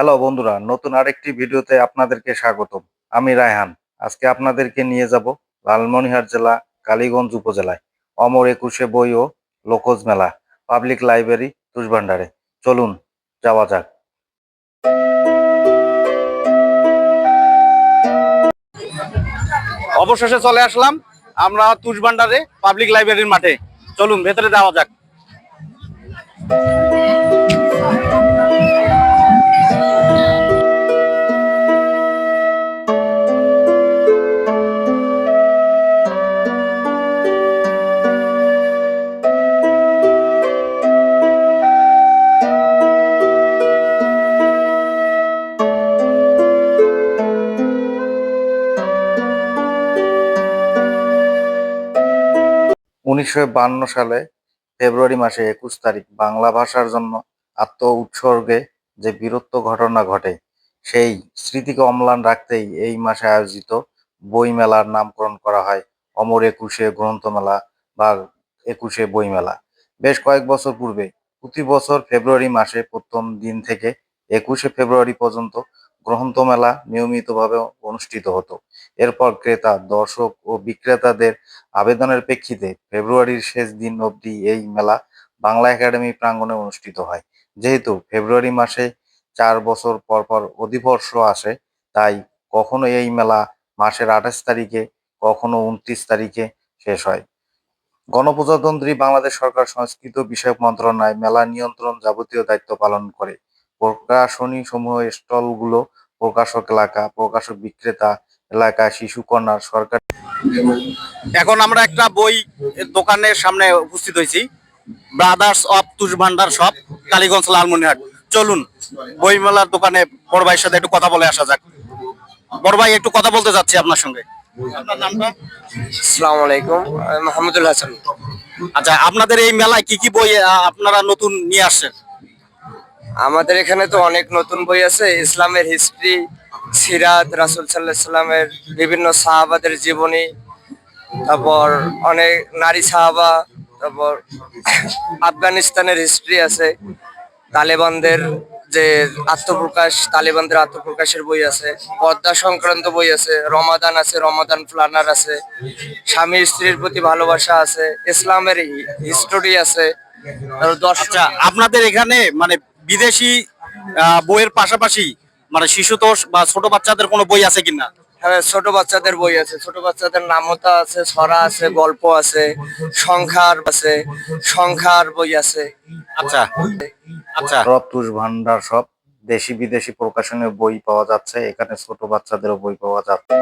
Hello বন্ধুরা, নতুন আরেকটি ভিডিওতে আপনাদেরকে স্বাগতম। আমি রায়হান। আজকে আপনাদেরকে নিয়ে যাব লালমনিহার জেলা, কালীগঞ্জ উপজেলায়। অমর একুশে বই ও লোকজ মেলা, পাবলিক লাইব্রেরি, তুষভান্ডারে। চলুন, যাওয়া যাক। অবশেষে চলে আসলাম আমরা তুষভান্ডারে, পাবলিক লাইব্রেরির মাঠে। চলুন, ভেতরে যাওয়া যাক। উনিশশো সালে ফেব্রুয়ারি মাসে একুশ তারিখ বাংলা ভাষার জন্য আত্ম উৎসর্গে যে বীরত্ব ঘটনা ঘটে, সেই স্মৃতিকে অম্লান রাখতেই এই মাসে আয়োজিত বইমেলার নামকরণ করা হয় অমর একুশে গ্রন্থমেলা বা একুশে বইমেলা। বেশ কয়েক বছর পূর্বে প্রতি বছর ফেব্রুয়ারি মাসে প্রথম দিন থেকে একুশে ফেব্রুয়ারি পর্যন্ত গ্রন্থমেলা নিয়মিতভাবে অনুষ্ঠিত হতো। এরপর ক্রেতা, দর্শক ও বিক্রেতাদের আবেদনের প্রেক্ষিতে ফেব্রুয়ারির শেষ দিন অবধি এই মেলা বাংলা একাডেমি প্রাঙ্গণে অনুষ্ঠিত হয়। যেহেতু ফেব্রুয়ারি মাসে চার বছর পর পর অধিবর্ষ আসে, তাই কখনো এই মেলা মাসের আঠাশ তারিখে, কখনো উনত্রিশ তারিখে শেষ হয়। গণপ্রজাতন্ত্রী বাংলাদেশ সরকার সংস্কৃত বিষয়ক মন্ত্রণালয় মেলা নিয়ন্ত্রণ যাবতীয় দায়িত্ব পালন করে। প্রকাশনী সমূহ স্টলগুলো প্রকাশক এলাকা প্রকাশক বিক্রেতা এলাকা শিশু কর্নার সরকার। এখন আমরা একটা বই দোকানের সামনে উপস্থিত হয়েছি। ব্রাদার্স অফ তুষ ভান্ডার শপ কালীগঞ্জ লালমনিরহাট চলুন বই মেলার দোকানে বড় ভাইয়ের সাথে একটু কথা বলে আসা যাক। বড় ভাই একটু কথা বলতে যাচ্ছি আপনার সঙ্গে। আপনার নামটা? আসসালামু আলাইকুম মাহমুদুল হাসান। আচ্ছা আপনাদের এই মেলায় কি কি বই আহ, আপনারা নতুন নিয়ে আসছেন? আমাদের এখানে তো অনেক নতুন বই আছে, ইসলামের হিস্ট্রি সিরাত, রাসুল সাল্লাহ বিভিন্ন সাহাবাদের জীবনী, তারপর অনেক নারী সাহাবা, তারপর আফগানিস্তানের হিস্ট্রি আছে, তালেবানদের যে আত্মপ্রকাশ, তালেবানদের আত্মপ্রকাশের বই আছে, পদ্মা সংক্রান্ত বই আছে, রমাদান আছে, রমাদান প্ল্যানার আছে, স্বামী স্ত্রীর প্রতি ভালোবাসা আছে, ইসলামের হিস্টোরি আছে আচ্ছা আপনাদের এখানে মানে বিদেশি আহ, বইয়ের পাশাপাশি মানে শিশুতোষ বা ছোট বাচ্চাদের কোনো বই আছে কিনা? হ্যাঁ ছোট বাচ্চাদের বই আছে। ছোট বাচ্চাদের নামতা আছে ছড়া আছে গল্প আছে সংখ্যার আছে সংখ্যার বই আছে। আচ্ছা আচ্ছা। সব তুষ ভান্ডার সব দেশি বিদেশি প্রকাশনীয় বই পাওয়া যাচ্ছে। এখানে ছোট বাচ্চাদেরও বই পাওয়া যাচ্ছে।